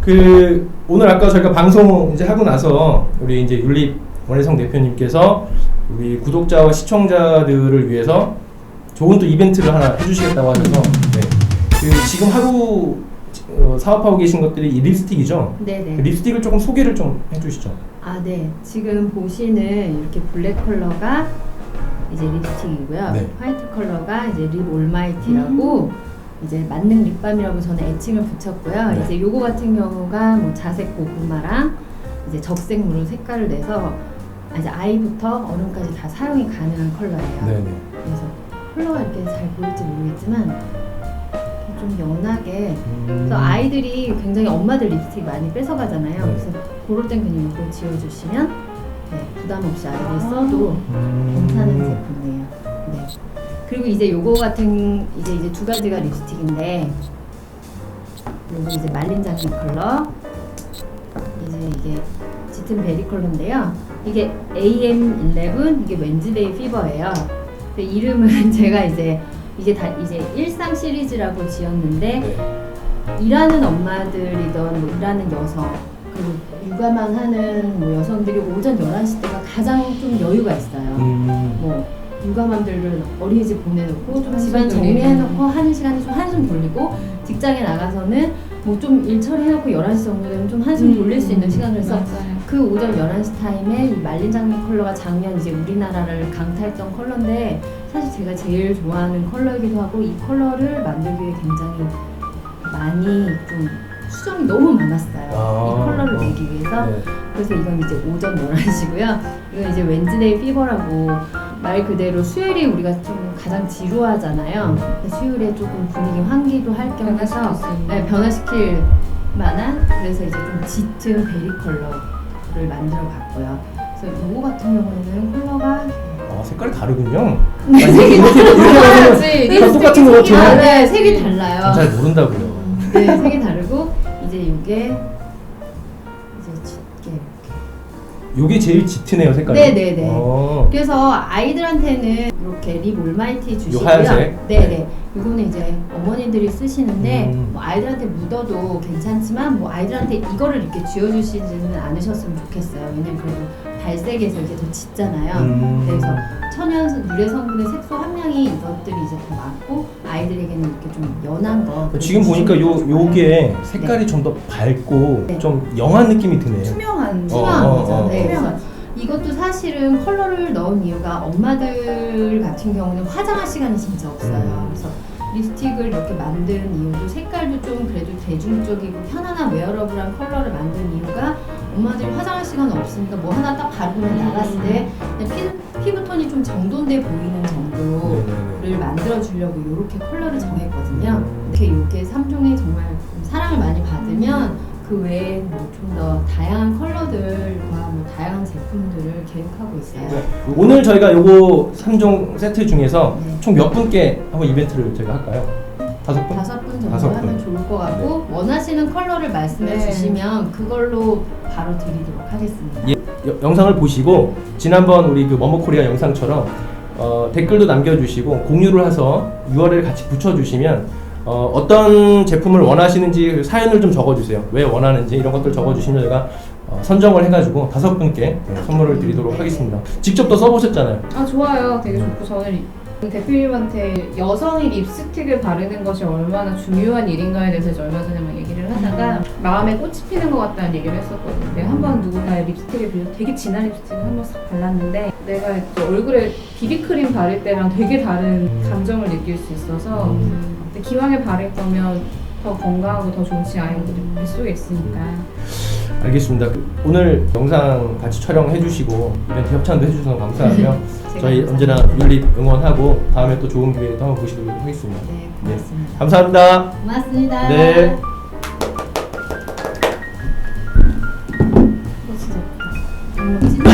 그 오늘 아까 저희가 방송 이제 하고 나서 우리 이제 윤립 원혜성 대표님께서 우리 구독자와 시청자들을 위해서 좋은 또 이벤트를 하나 해주시겠다고 하셔서 네. 그 지금 하고 어, 사업하고 계신 것들이 이 립스틱이죠. 그 네네. 립스틱을 조금 소개를 좀 해주시죠. 아, 네. 지금 보시는 이렇게 블랙 컬러가 이제 립스틱이고요. 네. 화이트 컬러가 이제 립 올마이티라고 이제 만능 립밤이라고 저는 애칭을 붙였고요. 네. 이제 요거 같은 경우가 뭐 자색 고구마랑 이제 적색무로 색깔을 내서 이제 아이부터 어른까지 다 사용이 가능한 컬러예요. 네네. 그래서 컬러가 이렇게 잘 보일지 모르겠지만 좀 연하게 음. 그래서 아이들이 굉장히 엄마들 립스틱 많이 뺏어가잖아요. 네. 그래서 그럴 땐 그냥 이거 지워주시면 네, 부담 없이 아이들이 써도 음. 괜찮은 제품이에요. 네. 그리고 이제 요거 같은 이제 이제 두 가지가 립스틱인데 요거 이제 말린 장미 컬러 이제 이게 짙은 베리 컬러인데요. 이게 AM11 이게 웬즈데이 피버예요. 근데 이름은 제가 이제 이게 다 이제 일상 시리즈라고 지었는데 네. 일하는 엄마들이던 뭐 일하는 여성 그리고 육아만 하는 뭐 여성들이 오전 11시 때가 가장 좀 여유가 있어요. 음. 뭐 육아맘들은 어린이집 보내놓고 좀 한숨 집안 돌리고. 정리해놓고 하는 시간에 좀 한숨 돌리고 직장에 나가서는 뭐 좀 일 처리해놓고 11시 정도 되면 좀 한숨 돌릴 수 있는 시간 그래서 맞아요. 그 오전 11시 타임에 이 말린 장미 컬러가 작년 이제 우리나라를 강타했던 컬러인데 사실 제가 제일 좋아하는 컬러이기도 하고 이 컬러를 만들기 위해 굉장히 많이 좀 수정이 너무 많았어요. 아, 이 컬러를 어. 내기 위해서 네. 그래서 이건 이제 오전 11시고요. 이건 이제 웬즈데이 피버라고 말 그대로 수요일이 우리가 좀 가장 지루하잖아요. 근데 수요일에 조금 분위기 환기도 할겸 해서 변화시킬 수 있는. 네, 변화시킬 만한 그래서 이제 좀 짙은 베리 컬러를 만들어 봤고요. 그래서 요거 같은 경우에는 컬러가 아 색깔이 다르군요. 네, 이렇게 다르지. 다 똑같은 것 같아요. 아, 네, 색이 달라요. 잘 모른다고요. 네, 색이 다르고 이제 요게 이제 짙게 요게 제일 짙으네요 색깔이. 네네네. 어. 그래서 아이들한테는 이렇게 립 올마이티 주시고요. 하얀색? 네네. 이거는 이제 어머니들이 쓰시는데 음. 뭐 아이들한테 묻어도 괜찮지만 뭐 아이들한테 이거를 이렇게 쥐어주시지는 않으셨으면 좋겠어요. 왜냐면 그래도 발색에서 이게 더 짙잖아요. 음. 그래서 천연 유래 성분의 색소 함량이 이것들이 이제 더 많고 아이들에게는 이렇게 좀 연한 거. 지금 보니까 요 요게 색깔이 좀 더 밝고 네. 좀 영한 느낌이 드네요. 투명한 투명한 어, 어. 어, 네, 어. 이것도 사실은 컬러를 넣은 이유가 엄마들 같은 경우는 화장할 시간이 진짜 없어요. 음. 그래서 립스틱을 이렇게 만든 이유도 색깔도 좀 그래도 대중적이고 편안한 웨어러블한 컬러를 만든 이유가 엄마들이 화장할 시간 없으니까 뭐 하나 딱 그냥 나갔을 때 그냥 피, 피부톤이 좀 정돈돼 보이는 정도를. 만들어 주려고 이렇게 컬러를 정했거든요. 이렇게 이렇게 3종의 정말 사랑을 많이 받으면 그 외에 뭐 좀 더 다양한 컬러들과 뭐 다양한 제품들을 계획하고 있어요. 네. 오늘 저희가 요거 3종 세트 중에서 네. 총 몇 분께 한번 이벤트를 저희가 할까요? 다섯 분? 다섯 분 정도 다섯 분. 하면 좋을 것 같고 원하시는 컬러를 말씀해 네. 주시면 그걸로 바로 드리도록 하겠습니다. 예, 여- 영상을 보시고 지난번 우리 그 머머코리아 영상처럼 어, 댓글도 남겨주시고 공유를 해서 URL 같이 붙여주시면 어, 어떤 제품을 원하시는지 사연을 좀 적어주세요. 왜 원하는지 이런 것들 적어주시면 제가 어, 선정을 해가지고 다섯 분께 네, 선물을 드리도록 하겠습니다. 직접 또 써보셨잖아요. 아 좋아요. 되게 좋고 저는 이- 대표님한테 여성이 립스틱을 바르는 것이 얼마나 중요한 일인가에 대해서 이제 얼마 전에 막 얘기를 하다가 마음에 꽃이 피는 것 같다는 얘기를 했었거든요. 내가 한번 누군가의 립스틱을 빌려 되게 진한 립스틱을 한번 싹 발랐는데 내가 이제 얼굴에 비비크림 바를 때랑 되게 다른 감정을 느낄 수 있어서 음. 근데 기왕에 바를 거면 더 건강하고 더 좋지 아이들이 뱃속에 있으니까 알겠습니다. 그 오늘 영상 같이 촬영해 주시고 이벤트 협찬도 해주셔서 감사하고요. 저희. 언제나 윤리 응원하고 다음에 또 좋은 기회에 또 한번 보시도록 하겠습니다. 네, 고맙습니다. 감사합니다. 고맙습니다. 네. 진짜 예쁘다. 음,